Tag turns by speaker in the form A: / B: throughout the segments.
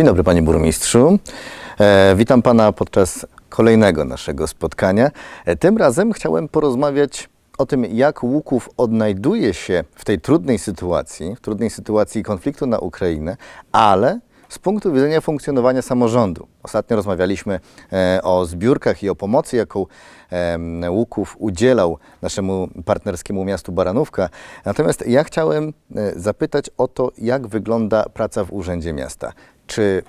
A: Dzień dobry panie burmistrzu. E, witam pana podczas kolejnego naszego spotkania. E, tym razem chciałem porozmawiać o tym, jak Łuków odnajduje się w tej trudnej sytuacji, w trudnej sytuacji konfliktu na Ukrainę, ale z punktu widzenia funkcjonowania samorządu. Ostatnio rozmawialiśmy e, o zbiórkach i o pomocy, jaką em, Łuków udzielał naszemu partnerskiemu miastu Baranówka. Natomiast ja chciałem e, zapytać o to, jak wygląda praca w Urzędzie Miasta. Czy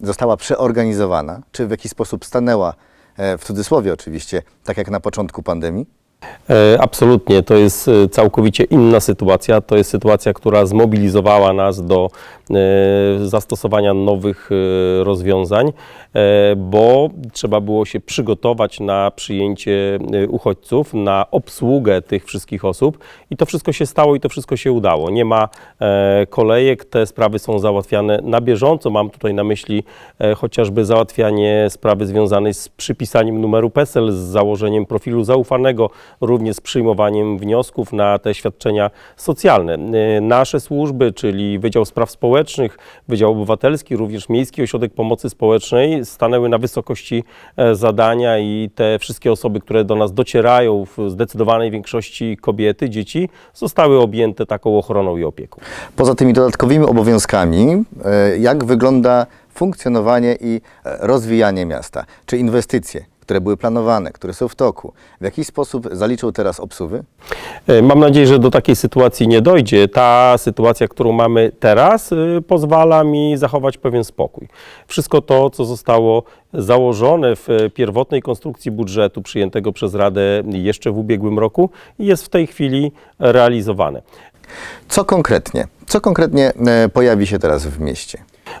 A: została przeorganizowana, czy w jakiś sposób stanęła, e, w cudzysłowie oczywiście, tak jak na początku pandemii?
B: E, Absolutnie, to jest e, całkowicie inna sytuacja. To jest sytuacja, która zmobilizowała nas do e, zastosowania nowych rozwiązań, bo trzeba było się przygotować na przyjęcie uchodźców, na obsługę tych wszystkich osób i to wszystko się stało i to wszystko się udało. Nie ma kolejek, te sprawy są załatwiane na bieżąco. Mam tutaj na myśli chociażby załatwianie sprawy związanej z przypisaniem numeru PESEL, z założeniem profilu zaufanego, również z przyjmowaniem wniosków na te świadczenia socjalne. E, Nasze służby, czyli Wydział Spraw Społecznych, Wydział Obywatelski, również Miejski Ośrodek Pomocy Społecznej stanęły na wysokości e, zadania i te wszystkie osoby, które do nas docierają, w zdecydowanej większości kobiety, dzieci, zostały objęte taką ochroną i opieką.
A: Poza tymi dodatkowymi obowiązkami, e, jak wygląda funkcjonowanie i e, rozwijanie miasta? Czy inwestycje, które były planowane, które są w toku, w jakiś sposób zaliczą teraz obsuwy?
B: E, Mam nadzieję, że do takiej sytuacji nie dojdzie. Ta sytuacja, którą mamy teraz, y, pozwala mi zachować pewien spokój. Wszystko to, co zostało założone w e, pierwotnej konstrukcji budżetu przyjętego przez Radę jeszcze w ubiegłym roku, jest w tej chwili realizowane.
A: Co konkretnie? Co konkretnie e, pojawi się teraz w mieście?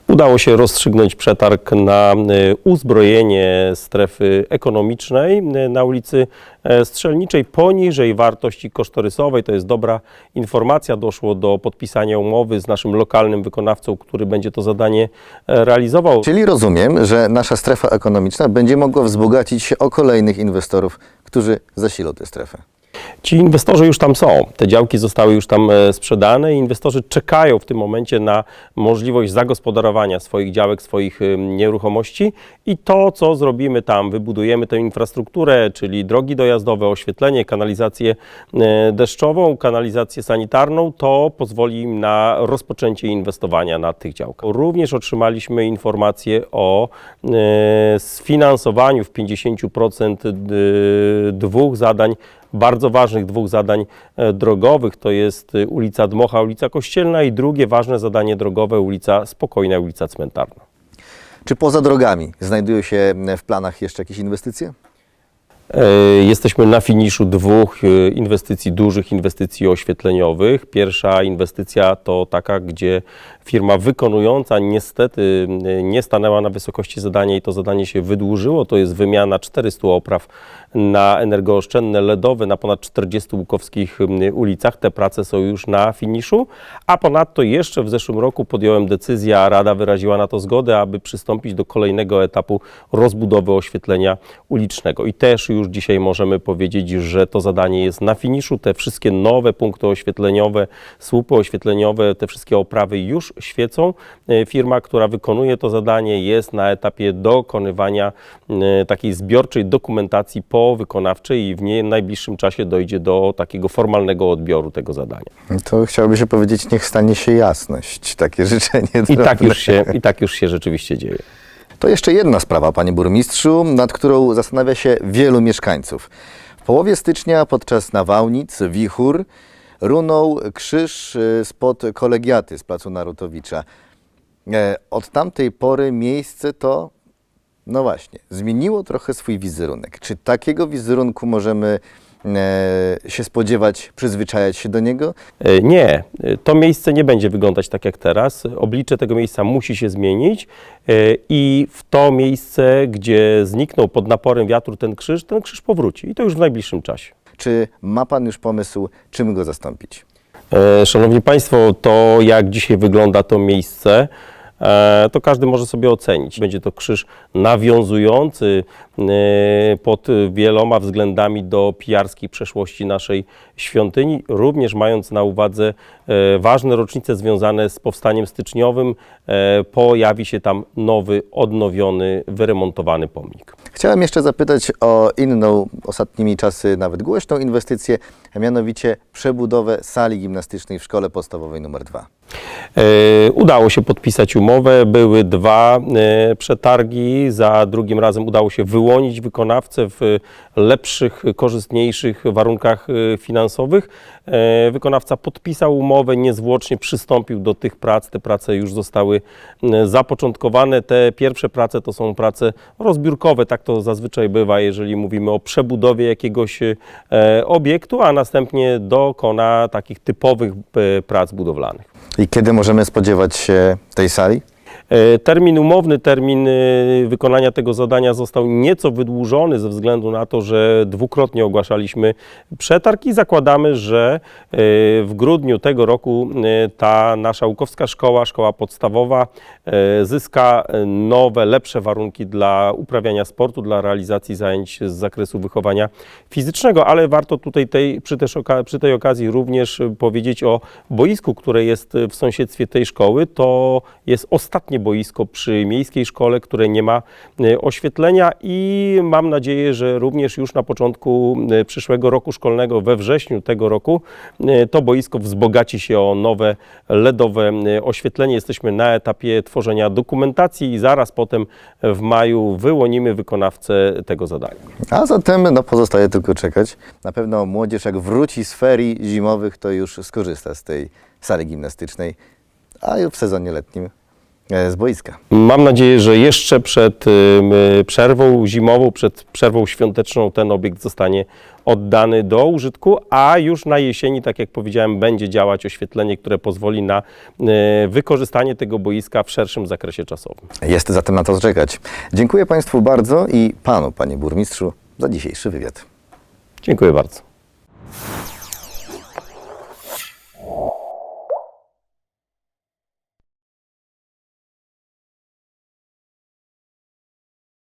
B: Udało się rozstrzygnąć przetarg na y, uzbrojenie strefy ekonomicznej y, na ulicy e, Strzelniczej poniżej wartości kosztorysowej. To jest dobra informacja. Doszło do podpisania umowy z naszym lokalnym wykonawcą, który będzie to zadanie e, realizował.
A: Czyli rozumiem, że nasza strefa ekonomiczna będzie mogła wzbogacić się o kolejnych inwestorów, którzy zasilą tę strefę.
B: Ci inwestorzy już tam są. Te działki zostały już tam e, sprzedane i inwestorzy czekają w tym momencie na możliwość zagospodarowania swoich działek, swoich nieruchomości i to, co zrobimy tam, wybudujemy tę infrastrukturę, czyli drogi dojazdowe, oświetlenie, kanalizację e, deszczową, kanalizację sanitarną, to pozwoli im na rozpoczęcie inwestowania na tych działkach. Również otrzymaliśmy informację o e, sfinansowaniu w 50% d- dwóch zadań bardzo ważnych dwóch zadań e, drogowych. To jest e, ulica Dmocha, ulica Kościelna i drugie ważne zadanie drogowe, ulica Spokojna, ulica Cmentarna.
A: Czy poza drogami znajdują się w planach jeszcze jakieś inwestycje?
B: E, Jesteśmy na finiszu dwóch e, inwestycji, dużych inwestycji oświetleniowych. Pierwsza inwestycja to taka, gdzie firma wykonująca niestety e, nie stanęła na wysokości zadania i to zadanie się wydłużyło. To jest wymiana 400 opraw na energooszczędne LEDowe na ponad 40 łukowskich ulicach. Te prace są już na finiszu, a ponadto jeszcze w zeszłym roku podjąłem decyzję, a Rada wyraziła na to zgodę, aby przystąpić do kolejnego etapu rozbudowy oświetlenia ulicznego. I też już dzisiaj możemy powiedzieć, że to zadanie jest na finiszu. Te wszystkie nowe punkty oświetleniowe, słupy oświetleniowe, te wszystkie oprawy już świecą. E, Firma, która wykonuje to zadanie jest na etapie dokonywania e, takiej zbiorczej dokumentacji powykonawczej i w nie najbliższym czasie dojdzie do takiego formalnego odbioru tego zadania.
A: To chciałoby się powiedzieć, niech stanie się jasność. Takie życzenie.
B: I tak już się, i tak już się rzeczywiście dzieje.
A: To jeszcze jedna sprawa, panie burmistrzu, nad którą zastanawia się wielu mieszkańców. W połowie stycznia podczas nawałnic, wichur, runął krzyż y, spod kolegiaty z placu Narutowicza. E, Od tamtej pory miejsce to, no właśnie, zmieniło trochę swój wizerunek. Czy takiego wizerunku możemy się spodziewać, przyzwyczajać się do niego?
B: E, Nie, e, to miejsce nie będzie wyglądać tak jak teraz. Oblicze tego miejsca musi się zmienić e, i w to miejsce, gdzie zniknął pod naporem wiatru ten krzyż, ten krzyż powróci i to już w najbliższym czasie.
A: Czy ma pan już pomysł, czym go zastąpić?
B: E, Szanowni Państwo, to jak dzisiaj wygląda to miejsce, e, to każdy może sobie ocenić. Będzie to krzyż nawiązujący e, pod wieloma względami do pijarskiej przeszłości naszej świątyni, również mając na uwadze e, ważne rocznice związane z powstaniem styczniowym, e, pojawi się tam nowy, odnowiony, wyremontowany pomnik.
A: Chciałem jeszcze zapytać o inną, ostatnimi czasy nawet głośną inwestycję, a mianowicie przebudowę sali gimnastycznej w szkole podstawowej nr 2.
B: E, Udało się podpisać umowę, były dwa e, przetargi, za drugim razem udało się wyłonić wykonawcę w lepszych, korzystniejszych warunkach e, finansowych. Wykonawca podpisał umowę, niezwłocznie przystąpił do tych prac, te prace już zostały zapoczątkowane. Te pierwsze prace to są prace rozbiórkowe, tak to zazwyczaj bywa, jeżeli mówimy o przebudowie jakiegoś e, obiektu, a następnie dokona takich typowych e, prac budowlanych.
A: I kiedy możemy spodziewać się tej sali?
B: E, Termin umowny, termin e, wykonania tego zadania został nieco wydłużony ze względu na to, że dwukrotnie ogłaszaliśmy przetarg i zakładamy, że e, w grudniu tego roku ta nasza łukowska szkoła, szkoła podstawowa zyska nowe, lepsze warunki dla uprawiania sportu, dla realizacji zajęć z zakresu wychowania fizycznego, ale warto tutaj tej, przy, też przy tej okazji również powiedzieć o boisku, które jest w sąsiedztwie tej szkoły. To jest ostatnie boisko przy miejskiej szkole, które nie ma e, oświetlenia i mam nadzieję, że również już na początku e, przyszłego roku szkolnego, we wrześniu tego roku, e, to boisko wzbogaci się o nowe LEDowe oświetlenie. Jesteśmy na etapie tworzenia dokumentacji i zaraz potem w maju wyłonimy wykonawcę tego zadania.
A: A zatem no, pozostaje tylko czekać. Na pewno młodzież jak wróci z ferii zimowych, to już skorzysta z tej sali gimnastycznej, a w sezonie letnim z boiska.
B: Mam nadzieję, że jeszcze przed y, przerwą zimową, przed przerwą świąteczną ten obiekt zostanie oddany do użytku, a już na jesieni, tak jak powiedziałem, będzie działać oświetlenie, które pozwoli na y, wykorzystanie tego boiska w szerszym zakresie czasowym.
A: Jest zatem na to czekać. Dziękuję Państwu bardzo i Panu, Panie Burmistrzu, za dzisiejszy wywiad.
B: Dziękuję bardzo.